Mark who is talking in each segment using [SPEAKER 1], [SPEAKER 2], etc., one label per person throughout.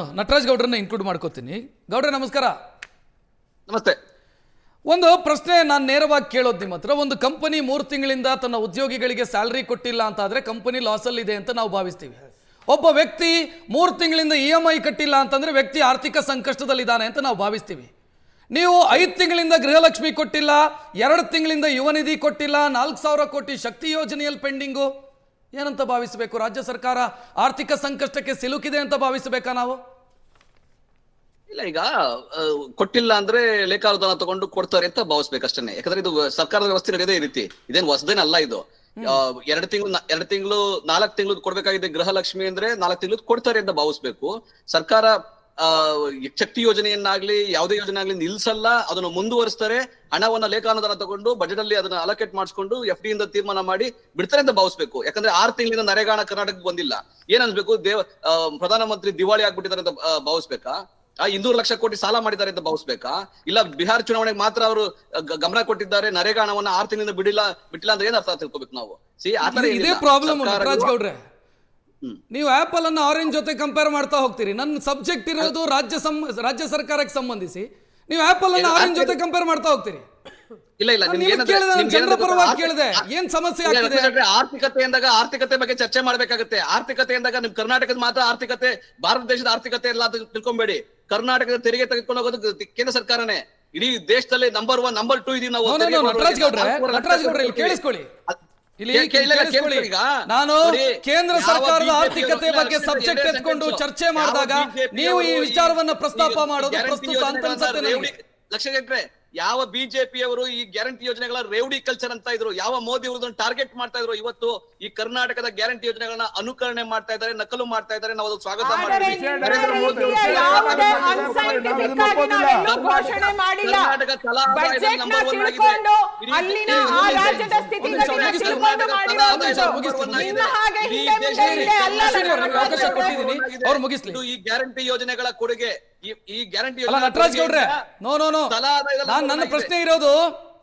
[SPEAKER 1] Nataraj ಗೌಡ್ರನ್ನ include ಮಾಡ್ಕೋತೀನಿ. ಗೌಡ್ರೆ ನಮಸ್ಕಾರ.
[SPEAKER 2] ನಮಸ್ತೆ.
[SPEAKER 1] ಒಂದು ಪ್ರಶ್ನೆ ನಾನು ನೇರವಾಗಿ ಕೇಳೋದು ನಿಮ್ಮ ಹತ್ರ. ಒಂದು ಕಂಪನಿ ಮೂರು ತಿಂಗಳಿಂದ ತನ್ನ ಉದ್ಯೋಗಿಗಳಿಗೆ ಸ್ಯಾಲ್ರಿ ಕೊಟ್ಟಿಲ್ಲ ಅಂತ ಆದರೆ ಕಂಪನಿ ಲಾಸಲ್ಲಿ ಇದೆ ಅಂತ ನಾವು ಭಾವಿಸ್ತೀವಿ. ಒಬ್ಬ ವ್ಯಕ್ತಿ ಮೂರು ತಿಂಗಳಿಂದ ಇ ಎಂ ಐ ಕಟ್ಟಿಲ್ಲ ಅಂತಂದ್ರೆ ವ್ಯಕ್ತಿ ಆರ್ಥಿಕ ಸಂಕಷ್ಟದಲ್ಲಿದ್ದಾನೆ ಅಂತ ನಾವು ಭಾವಿಸ್ತೀವಿ. ನೀವು ಐದು ತಿಂಗಳಿಂದ ಗೃಹಲಕ್ಷ್ಮಿ ಕೊಟ್ಟಿಲ್ಲ ಎರಡು ತಿಂಗಳಿಂದ ಯುವ ನಿಧಿ ಕೊಟ್ಟಿಲ್ಲ ನಾಲ್ಕು ಸಾವಿರ ಕೋಟಿ ಶಕ್ತಿ ಯೋಜನೆಯಲ್ಲಿ ಪೆಂಡಿಂಗು. ಏನಂತ ಭಾವಿಸಬೇಕು? ರಾಜ್ಯ ಸರ್ಕಾರ ಆರ್ಥಿಕ ಸಂಕಷ್ಟಕ್ಕೆ ಸಿಲುಕಿದೆ ಅಂತ ಭಾವಿಸಬೇಕಾ ನಾವು?
[SPEAKER 2] ಇಲ್ಲ ಈಗ ಕೊಟ್ಟಿಲ್ಲ ಅಂದ್ರೆ ಲೇಖಾನುದಾನ ತಗೊಂಡು ಕೊಡ್ತಾರೆ ಅಂತ ಭಾವಿಸ್ಬೇಕಷ್ಟೇ ಯಾಕಂದ್ರೆ ಇದು ಸರ್ಕಾರದ ವ್ಯವಸ್ಥೆ ನಡೆಯದೇ ಈ ರೀತಿ. ಇದೇನು ಹೊಸದೇನಲ್ಲ ಇದು. ಎರಡು ತಿಂಗಳು ಎರಡು ತಿಂಗಳು ನಾಲ್ಕು ತಿಂಗಳು ಕೊಡ್ಬೇಕಾಗಿದೆ ಗೃಹಲಕ್ಷ್ಮಿ ಅಂದ್ರೆ ನಾಲ್ಕು ತಿಂಗಳು ಕೊಡ್ತಾರೆ ಅಂತ ಭಾವಿಸ್ಬೇಕು. ಸರ್ಕಾರ ಶಕ್ತಿ ಯೋಜನೆಯನ್ನಾಗ್ಲಿ ಯಾವುದೇ ಯೋಜನೆ ಆಗ್ಲಿ ನಿಲ್ಸಲ್ಲ ಅದನ್ನು ಮುಂದುವರಿಸ್ತಾರೆ. ಹಣವನ್ನ ಲೇಖಾನುದಾನ ತಗೊಂಡು ಬಜೆಟ್ ಅಲ್ಲಿ ಅದನ್ನ ಅಲೋಕೇಟ್ ಮಾಡಿಸ್ಕೊಂಡು ಎಫ್ ಡಿ ಇಂದ ತೀರ್ಮಾನ ಮಾಡಿ ಬಿಡ್ತಾರೆ ಅಂತ ಭಾವಿಸ್ಬೇಕು. ಯಾಕಂದ್ರೆ ಆರು ತಿಂಗಳಿಂದ ನರೇಗಾಣ ಕರ್ನಾಟಕಕ್ಕೆ ಬಂದಿಲ್ಲ. ಏನ್ ಅನ್ಸ್ಬೇಕು? ದೇವ ಪ್ರಧಾನಮಂತ್ರಿ ದಿವಾಳಿ ಆಗ್ಬಿಟ್ಟಿದ್ದಾರೆ ಅಂತ ಭಾವಿಸ್ಬೇಕಾ? ಆ ಇನ್ನೂರು ಲಕ್ಷ ಕೋಟಿ ಸಾಲ ಮಾಡಿದ್ದಾರೆ ಅಂತ ಭಾವಿಸ್ಬೇಕಾ? ಇಲ್ಲ ಬಿಹಾರ್ ಚುನಾವಣೆಗೆ ಮಾತ್ರ ಅವರು ಗಮನ ಕೊಟ್ಟಿದ್ದಾರೆ ನರೇಗಾಣವನ್ನ ಆರು ತಿಂಗಳಿಂದ ಬಿಡಿಲ್ಲ ಬಿಟ್ಟಿಲ್ಲ ಅಂದ್ರೆ ಏನ್ ಅರ್ಥ ತಿಳ್ಕೊಬೇಕು ನಾವು? ಸಿ ಆತರ
[SPEAKER 1] ಇದು- ನೀವು ಆಪಲ್ ಅನ್ನು ಆರೆಂಜ್ ಜೊತೆ ಕಂಪೇರ್ ಮಾಡ್ತಾ ಹೋಗ್ತೀರಿ. ನನ್ನ ಸಬ್ಜೆಕ್ಟ್ ಇರೋದು ರಾಜ್ಯ ರಾಜ್ಯ ಸರ್ಕಾರಕ್ಕೆ ಸಂಬಂಧಿಸಿ. ನೀವು ಆಪಲ್ ಅನ್ನು ಆರೆಂಜ್ ಜೊತೆ ಕಂಪೇರ್ ಮಾಡ್ತಾ ಹೋಗ್ತೀರಿ.
[SPEAKER 2] ಇಲ್ಲ ಇಲ್ಲ
[SPEAKER 1] ಕೇಳಿದೆ, ಜನರ ಪರವಾಗಿ ಕೇಳಿದೆ. ಏನ್ ಸಮಸ್ಯೆ ಆಗ್ತಿದೆ?
[SPEAKER 2] ಆರ್ಥಿಕತೆ ಎಂದಾಗ ಆರ್ಥಿಕತೆ ಬಗ್ಗೆ ಚರ್ಚೆ ಮಾಡ್ಬೇಕಾಗುತ್ತೆ. ಆರ್ಥಿಕತೆ ಎಂದಾಗ ನಿಮ್ ಕರ್ನಾಟಕದ ಮಾತ್ರ ಆರ್ಥಿಕತೆ ಭಾರತ ದೇಶದ ಆರ್ಥಿಕತೆ ಎಲ್ಲ ತಿಳ್ಕೊಂಬೇಡಿ. ಕರ್ನಾಟಕದ ತೆರಿಗೆ ತೆಗೆದುಕೊಂಡು ಹೋಗೋದು ಕೇಂದ್ರ ಸರ್ಕಾರನೇ. ಇಡೀ ದೇಶದಲ್ಲಿ ನಂಬರ್ ಒನ್ ನಂಬರ್ ಟೂ ಇದೀವಿ ನಾವು
[SPEAKER 1] ನಟರಾಜ್ ಗೌಡ್ರೆ ಕೇಳಿಸ್ಕೊಳ್ಳಿ. ಇಲ್ಲಿ ನಾನು ಕೇಂದ್ರ ಸರ್ಕಾರದ ಆರ್ಥಿಕತೆ ಬಗ್ಗೆ ಸಬ್ಜೆಕ್ಟ್ ಎತ್ಕೊಂಡು ಚರ್ಚೆ ಮಾಡಿದಾಗ ನೀವು ಈ ವಿಚಾರವನ್ನ ಪ್ರಸ್ತಾಪ ಮಾಡೋದು ಪ್ರಸ್ತುತ ಅಂತ.
[SPEAKER 2] ಲಕ್ಷ ಯಾವ ಬಿಜೆಪಿ ಅವರು ಈ ಗ್ಯಾರಂಟಿ ಯೋಜನೆಗಳ ರೇವಡಿ ಕಲ್ಚರ್ ಅಂತ ಇದ್ರು ಯಾವ ಮೋದಿ ಅವರು ಟಾರ್ಗೆಟ್ ಮಾಡ್ತಾ ಇದ್ರು ಇವತ್ತು ಈ ಕರ್ನಾಟಕದ ಗ್ಯಾರಂಟಿ ಯೋಜನೆಗಳನ್ನ ಅನುಕರಣೆ ಮಾಡ್ತಾ ಇದ್ದಾರೆ ನಕಲು ಮಾಡ್ತಾ ಇದ್ದಾರೆ ನಾವು ಅದಕ್ಕೆ ಸ್ವಾಗತ ಮಾಡ್ತೀವಿ ಈ ಗ್ಯಾರಂಟಿ ಯೋಜನೆಗಳ ಕೊಡುಗೆ ಈ- ಗ್ಯಾರಂಟಿ
[SPEAKER 1] ಅಲ್ಲ ನಟರಾಜ್ ಗೌಡ್ರೆ ನೋ ನೋ ನೋ. ನಾನು ನನ್ನ ಪ್ರಶ್ನೆ ಇರೋದು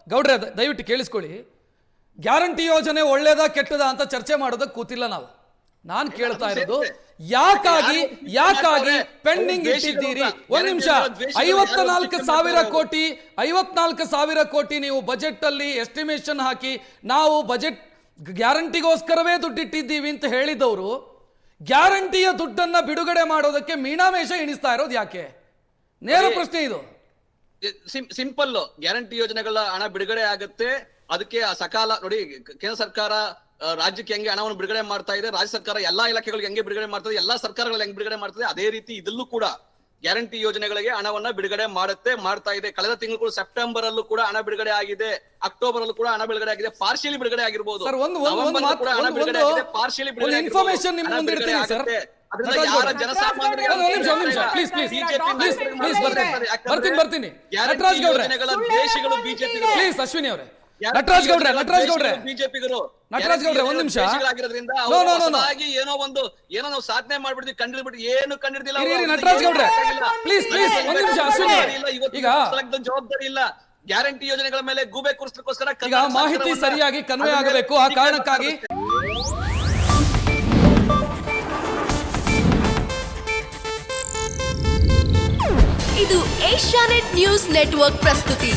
[SPEAKER 1] ಗೌಡ್ರೆ ದಯವಿಟ್ಟು ಕೇಳಿಸ್ಕೊಳ್ಳಿ. ಗ್ಯಾರಂಟಿ ಯೋಜನೆ ಒಳ್ಳೇದಾ ಕೆಟ್ಟದಾ ಅಂತ ಚರ್ಚೆ ಮಾಡೋದಕ್ಕೆ ಕೂತಿಲ್ಲ ನಾವು. ನಾನು ಕೇಳ್ತಾ ಇರೋದು ಯಾಕಾಗಿ ಯಾಕಾಗಿ ಪೆಂಡಿಂಗ್ ಇಟ್ಟಿದ್ದೀರಿ? ಒಂದ್ ನಿಮಿಷ ಐವತ್ತ ನಾಲ್ಕು ಸಾವಿರ ಕೋಟಿ ಐವತ್ನಾಲ್ಕು ಸಾವಿರ ಕೋಟಿ ನೀವು ಬಜೆಟ್ ಅಲ್ಲಿ ಎಸ್ಟಿಮೇಶನ್ ಹಾಕಿ ನಾವು ಬಜೆಟ್ ಗ್ಯಾರಂಟಿಗೋಸ್ಕರವೇ ದುಡ್ಡಿಟ್ಟಿದ್ದೀವಿ ಅಂತ ಹೇಳಿದವರು ಗ್ಯಾರಂಟಿಯ ದುಡ್ಡನ್ನ ಬಿಡುಗಡೆ ಮಾಡೋದಕ್ಕೆ ಮೀನಾಮೇಷ ಎಣಿಸ್ತಾ ಇರೋದು ಯಾಕೆ? ನೇರ ಪ್ರಶ್ನೆ ಇದು.
[SPEAKER 2] ಸಿಂಪಲ್ ಗ್ಯಾರಂಟಿ ಯೋಜನೆಗಳ ಹಣ ಬಿಡುಗಡೆ ಆಗುತ್ತೆ. ಅದಕ್ಕೆ ಆ ಸಕಾಲ ನೋಡಿ ಕೇಂದ್ರ ಸರ್ಕಾರ ರಾಜ್ಯಕ್ಕೆ ಹೆಂಗೆ ಹಣವನ್ನು ಬಿಡುಗಡೆ ಮಾಡ್ತಾ ಇದೆ ರಾಜ್ಯ ಸರ್ಕಾರ ಎಲ್ಲಾ ಇಲಾಖೆಗಳಿಗೆ ಹೆಂಗೆ ಬಿಡುಗಡೆ ಮಾಡ್ತದೆ ಎಲ್ಲಾ ಸರ್ಕಾರಗಳು ಹೆಂಗೆ ಬಿಡುಗಡೆ ಮಾಡ್ತದೆ ಅದೇ ರೀತಿ ಇದಲ್ಲೂ ಕೂಡ ಗ್ಯಾರಂಟಿ ಯೋಜನೆಗಳಿಗೆ ಹಣವನ್ನ ಬಿಡುಗಡೆ ಮಾಡುತ್ತೆ ಮಾಡ್ತಾ ಇದೆ. ಕಳೆದ ತಿಂಗಳು ಸೆಪ್ಟೆಂಬರ್ ಅಲ್ಲೂ ಕೂಡ ಹಣ ಬಿಡುಗಡೆ ಆಗಿದೆ. ಅಕ್ಟೋಬರ್ ಅಲ್ಲೂ ಕೂಡ ಹಣ ಬಿಡುಗಡೆ ಆಗಿದೆ. ಪಾರ್ಶಿಯಲಿ ಬಿಡುಗಡೆ ಆಗಿರ್ಬೋದು.
[SPEAKER 1] ಸರ್, ಒಂದು- ಒಂದು- ಒಂದು
[SPEAKER 2] ನವೆಂಬರ್
[SPEAKER 1] ಮಾತು-
[SPEAKER 2] ಕೂಡ ಹಣ
[SPEAKER 1] ಒಂದು-
[SPEAKER 2] ಬಿಡುಗಡೆ ಆಗಿದೆ. ಪಾರ್ಶಿಯಲಿ ಬಿಡುಗಡೆ ಇನ್ಫಾರ್ಮೇಶನ್.
[SPEAKER 1] ನಿಮ್ಮ ಮುಂದೆ ಇಡ್ತೀನಿ, ಸರ್. ಬರ್ತೀನಿ. ಬರ್ತೀನಿ. ನಟರಾಜ್ ಗೌಡ್ರೆ.
[SPEAKER 2] ದೇಶಗಳು ಬಿಜೆಪಿ
[SPEAKER 1] ಪ್ಲೀಸ್ ಅಶ್ವಿನಿ ಅವರೇ ನಟರಾಜ್ ಗೌಡ್ರೆ ನಟರಾಜ್ ಗೌಡ್ರೆ.
[SPEAKER 2] ಬಿಜೆಪಿಗರು?
[SPEAKER 1] ನಟರಾಜ್ ಗೌಡ್ರೆ, ಒಂದ್ ನಿಮಿಷ.
[SPEAKER 2] ಏನೋ ಒಂದು ಏನೋ ನಾವು ಸಾಧನೆ ಮಾಡ್ಬಿಡ್ತೀವಿ ಕಂಡಿಡ್ಬಿಟ್ಟು ಏನು ಕಂಡಿಡ್ದಿಲ್ಲ
[SPEAKER 1] ನಟರಾಜ್ ಗೌಡ್ರೆ.
[SPEAKER 2] ಪ್ಲೀಸ್
[SPEAKER 1] ಪ್ಲೀಸ್ please, ಒಂದ್ ನಿಮಿಷ, ಈಗ-
[SPEAKER 2] ಜವಾಬ್ದಾರಿ ಇಲ್ಲ. ಗ್ಯಾರಂಟಿ ಯೋಜನೆಗಳ ಮೇಲೆ ಗೂಬೆ ಕೂರಿಸ್ಲಿಕ್ಕೋಸ್ಕರ
[SPEAKER 1] ಈಗ ಮಾಹಿತಿ ಸರಿಯಾಗಿ ಕನ್ವೆ ಆಗಬೇಕು. ಆ ಕಾರಣಕ್ಕಾಗಿ
[SPEAKER 3] ಇದು ಏಷ್ಯಾನೆಟ್ ನ್ಯೂಸ್ ನೆಟ್ವರ್ಕ್ ಪ್ರಸ್ತುತಿ.